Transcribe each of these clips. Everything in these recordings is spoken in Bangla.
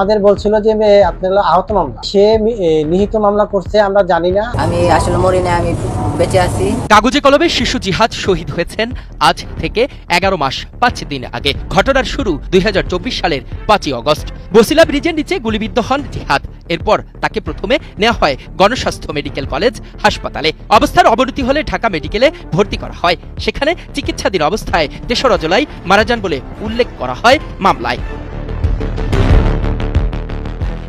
আমাদের বলছিল যে আপনার আহত মামলা। সে নিহিত মামলা করছে আমরা জানি না। আমি আসলে মরি না আমি বেঁচে আছি। কাগজে কলমে শিশু জিহাদ শহীদ হয়েছেন আজ থেকে এগারো মাস পাঁচ দিন আগে। ঘটনার শুরু দুই হাজার চব্বিশ সালের পাঁচই অগস্ট। বসিলা ব্রিজের নিচে গুলিবিদ্ধ হন জিহাদ। এরপর তাকে প্রথমে নেওয়া হয় গণস্বাস্থ্য মেডিকেল কলেজ হাসপাতালে। অবস্থার অবনতি হলে ঢাকা মেডিকেলে ভর্তি করা হয়। সেখানে চিকিৎসাধীন অবস্থায় তেসরা জুলাই মারা যান বলে উল্লেখ করা হয় মামলায়।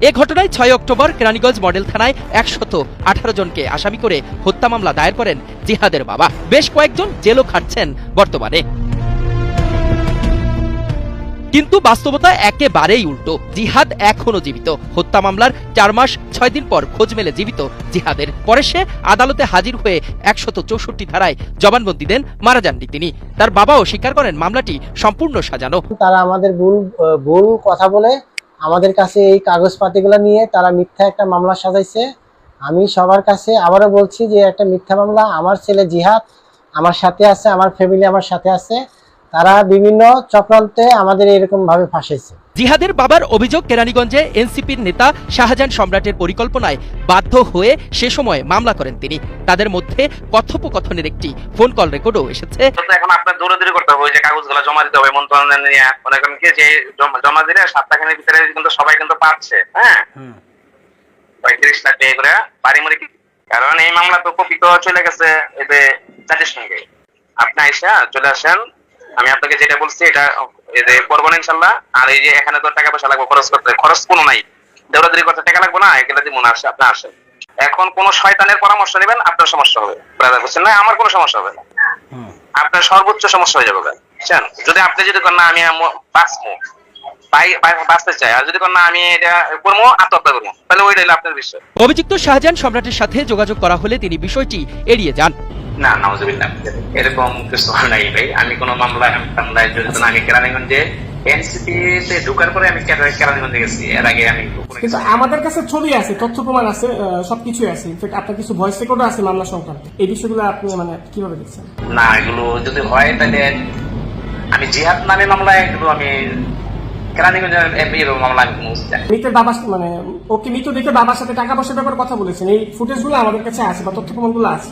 এ ঘটনায় ছয় অক্টোবর কেরানীগঞ্জ মডেল থানায় একশত আঠারো জনকে আসামি করে হত্যা মামলা দায়ের করেন জিহাদের বাবা। বেশ কয়েকজন জেলও খাটছেন বর্তমানে। কিন্তু বাস্তবতা একেবারেই উল্টো। জিহাদ এখনও জীবিত। হত্যা মামলার চার মাস, ছয় দিন পর খোঁজ মেলে জীবিত জিহাদের। পরে সে আদালতে হাজির হয়ে একশত চৌষট্টি ধারায় জবানবন্দি দেন মারা যাননি তিনি। তার বাবাও স্বীকার করেন মামলাটি সম্পূর্ণ সাজানো। তারা আমাদের ভুল ভুল কথা বলে আমাদের কাছে এই কাগজপাতিগুলো নিয়ে তারা মিথ্যা একটা মামলা সাজাইছে। আমি সবার কাছে আবারও বলছি যে, একটা মিথ্যা মামলা, আমার ছেলে জিহাদ, আমার সাথে আছে, আমার ফ্যামিলি আমার সাথে আছে। তারা বিভিন্ন চক্রান্তে আমাদের এরকম ভাবে ফাঁসাইছে জিহাদের বাবার অভিযোগ কেরানীগঞ্জে এনসিপির নেতা শাহজাহান সম্রাটের পরিকল্পনায় বাধ্য হয়ে সে সময় মামলা করেন তিনি। তাদের মধ্যে কথোপকথনের একটি ফোন কল রেকর্ডও এসেছে। এখন আপনার দৌড়াদৌড়ি করতে হবে যে কাগজগুলো জমা দিতে হবে মন্ত্রণালয় নিয়ে। মনে করেন কি যে জমা- জমা দিলে সপ্তাহখানের ভিতরে কিন্তু সবাই কিন্তু পাচ্ছে হ্যাঁ? পঁয়ত্রিশ লাখ টাকা করে বাড়ি কারণ এই মামলা তো কপি তো চলে গেছে এতে চার্জের সঙ্গে আপনি আইসা চলে আসেন আমি আপনাকে যেটা বলছি এটা এই যে করবেন ইনশাল্লাহ আর এই যে এখানে তো টাকা পয়সা লাগবে খরচ করতে খরচ কোনো নাই। দৌড়াদৌড়ি করতে টাকা লাগবে না এগুলো দিয়ে মনে আসে আপনি আসেন। এখন কোন শয়তানের পরামর্শ নেবেন আপনার সমস্যা হবে। ব্রাদার বুঝছেন না? আমার কোনো সমস্যা হবে না। আপনার সর্বোচ্চ সমস্যা হয়ে যাবে বুঝছেন? যদি আপনি যদি করেন না আমি বাঁচবো। বাই- বাই- বাঁচতে চাই। আর যদি না আমি এটা করব আত্মহত্যা করব। তাহলে ওইটা হলো আপনার বিষয়। অভিযুক্ত শাহজাহান সম্রাটের সাথে যোগাযোগ করা হলে তিনি বিষয়টি এড়িয়ে যান। না নাউজুবিল্লাহ এরকম কিছু নাই ভাই। আমি কোনো মামলায় মামলায় জড়িত না। আমি কেরানীগঞ্জে এনসিপি তে ঢোকার পরে আমি কেরানীগঞ্জে গেছি। এর আগে আমি কিন্তু আমাদের কাছে ছবি আছে তথ্য প্রমাণ আছে আহ, সবকিছুই আছে। ইনফ্যাক্ট আপনার কিছু ভয়েস রেকর্ডও আছে মামলা সংক্রান্ত। এই বিষয়গুলো আপনি মানে কীভাবে দেখছেন? না এগুলো যদি হয় তাহলে আমি জিহাদ নামে মামলায় এগুলো আমি। মৃতের মানে ওকে মৃত দেখে বাবার সাথে টাকা পয়সার ব্যাপারে কথা বলেছেন। এই ফুটেজগুলো আমাদের কাছে আছে বা তথ্য প্রমাণগুলো আছে।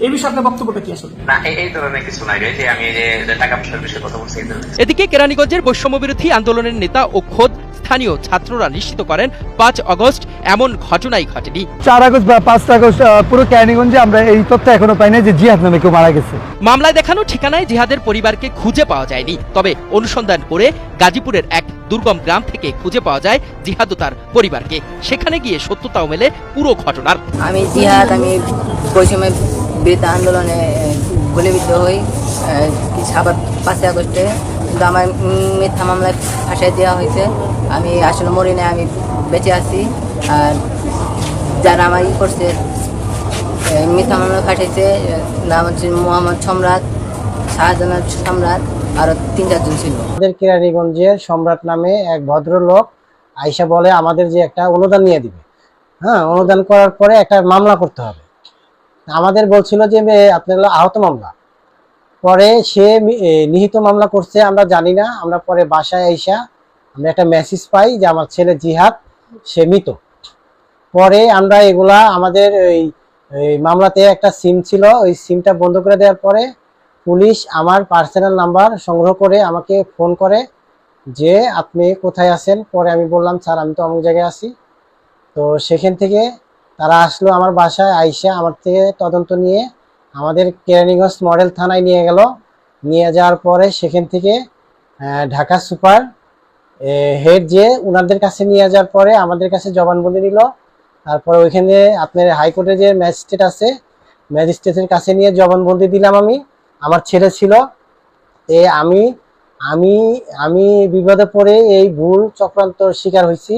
এই বিষয়ে আপনার বক্তব্যটা কি আসলে? না এই- ধরনের কিছু নাই যে আমি যে- যে টাকা পয়সার বিষয়ে কথা বলছি এদিকে কেরানীগঞ্জের বৈষম্য বিরোধী আন্দোলনের নেতা ও খোদ স্থানীয় ছাত্ররা নিশ্চিত করেন পাঁচ আগস্ট এমন ঘটনাই ঘটেনি। চার আগস্ট বা পাঁচ আগস্ট পুরো ক্যানিগঞ্জে আমরা এই তথ্য এখনও পাই না যে জিহাদ নামে কেউ মারা গেছে। মামলায় দেখানো ঠিকানায় জিহাদের পরিবারকে খুঁজে পাওয়া যায়নি। তবে অনুসন্ধান করে গাজীপুরের এক দুর্গম গ্রাম থেকে খুঁজে পাওয়া যায় জিহাদ তার পরিবারকে। সেখানে গিয়ে সত্যতাও মেলে পুরো ঘটনার। আমি জিহাদ, আমি বিরুদ্ধে আন্দোলনে গুলিবিদ্ধ হই আবার পাঁচই আগস্টে। কিন্তু আমার মিথ্যা মামলায় ফাঁসাই দেওয়া হয়েছে। আমি আসলে মরি না আমি বেঁচে আছি। আর যারা আমার ই করছে মিথ্যা মামলা ফাঁসাইছে নাম হচ্ছে মোহাম্মদ সম্রাট শাহজাহান সম্রাট। আরও তিন চারজন ছিল। আমাদের কেরানীগঞ্জের সম্রাট নামে এক ভদ্রলোক আইসা বলে, আমাদের যে একটা অনুদান নিয়ে দিবে। হ্যাঁ অনুদান করার পরে একটা মামলা করতে হবে। আমাদের বলছিল যে আপনার আহত মামলা। পরে সে নিহিত মামলা করছে, আমরা জানি না। আমরা পরে বাসায় আইসা আমরা একটা মেসেজ পাই যে, আমার ছেলে জিহাদ, সে মৃত। পরে আমরা এগুলা আমাদের ওই মামলাতে একটা সিম ছিল, ওই সিমটা বন্ধ করে দেওয়ার পরে পুলিশ আমার পার্সোনাল নাম্বার সংগ্রহ করে আমাকে ফোন করে যে, আপনি কোথায় আছেন? পরে আমি বললাম, স্যার, আমি তো অমুক জায়গায় আছি। তো সেখান থেকে তারা আসলো আমার বাসায়, আইসা আমার থেকে তদন্ত নিয়ে আমাদের কেরানীগঞ্জ মডেল থানায় নিয়ে গেল। নিয়ে যাওয়ার পরে সেখান থেকে ঢাকা সুপার হেড যে ওনাদের কাছে নিয়ে যাওয়ার পরে আমাদের কাছে জবানবন্দি নিল। তারপরে ওইখানে আপনার হাইকোর্টের যে ম্যাজিস্ট্রেট আছে, ম্যাজিস্ট্রেটের কাছে নিয়ে জবানবন্দি দিলাম আমি। আমার ছেলে ছিল এ আমি আমি আমি বিপদে পড়ে এই ভুল চক্রান্ত শিকার হয়েছি।